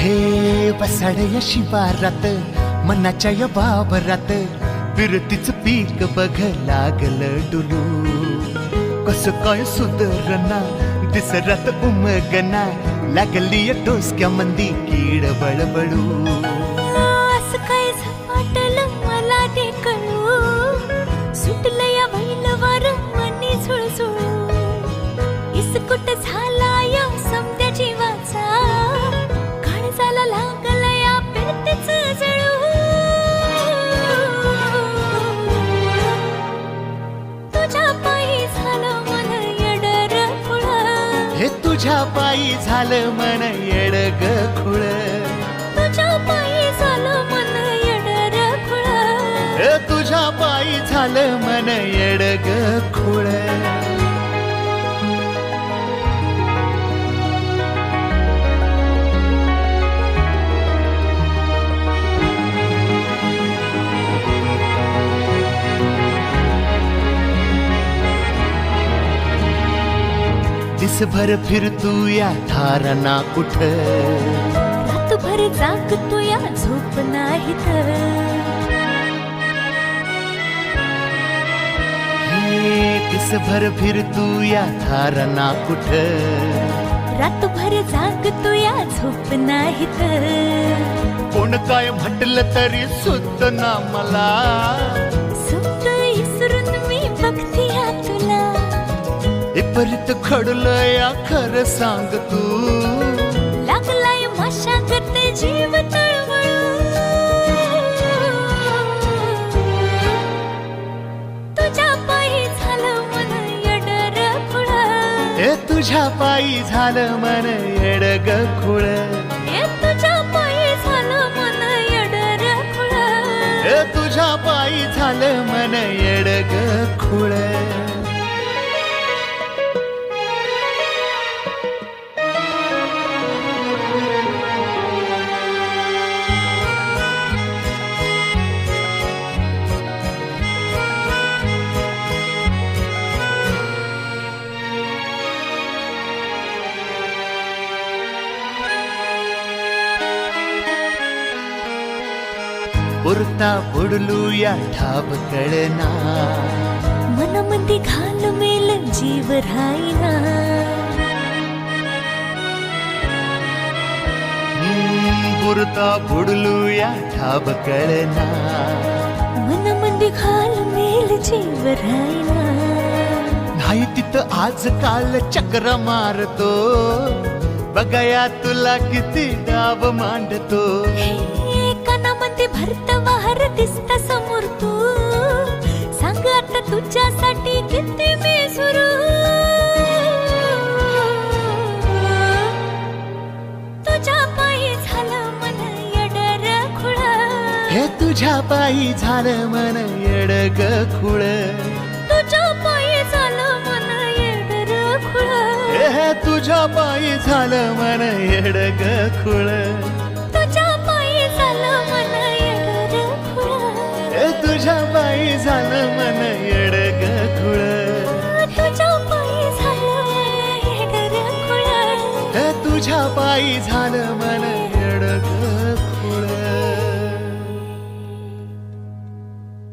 हे आषाढ शिवारात मनाच्या या बाबरात फिरतीच पीक बघ लागल डुलू. कस काय सुधरना दिसरात उमगना लागली या टोसक्या मंदी कीड बळबळू. तुझ्या पायी झालं मन येडग खुळ. तुझ्या पायी झालं मन यडर हे तुझ्या पायी झालं मन येडग खुळ. दिसभर फिरतू या थारणा कुठ? रातभर जागतो या झोप नाही तर. दिसभर फिरतू या थारणा कुठ? रातभर जागतो या झोप नाही तर. कोण काय म्हटलं तरी सुद्ध ना मला. विपरीत घडलं या खरं सांग तू. लागलाय मशागत जीव तुझ्या पायी झालं मन यडर हे तुझ्या पायी झालं मन येडग खुळ. तुझ्या पायी झालं मन यडर फुळं हे तुझ्या पायी झालं मन पुरता बुडलू या ठाव कळना मनमंदी घाल मेल जीव राहीना. पुरता बुडलू या ठाव कळना मनमंदी घाल मेल जीव राहीना. नाही तिथं आजकाल चक्र मारतो. बघाया तुला किती डाव मांडतो. कानामध्ये भरत पायी झालं मन येडग खुळ. तुझ्या पायी झालं मन येडर खुळा. हे तुझ्या पायी झालं मन येडग खुळ. तुझ्या पायी झालं मन येडर खुळा. हे तुझ्या पायी झालं मन येडग खुळ. तुझ्या पायी झालं येडर खुळा. हे तुझ्या पायी झालं मन येडग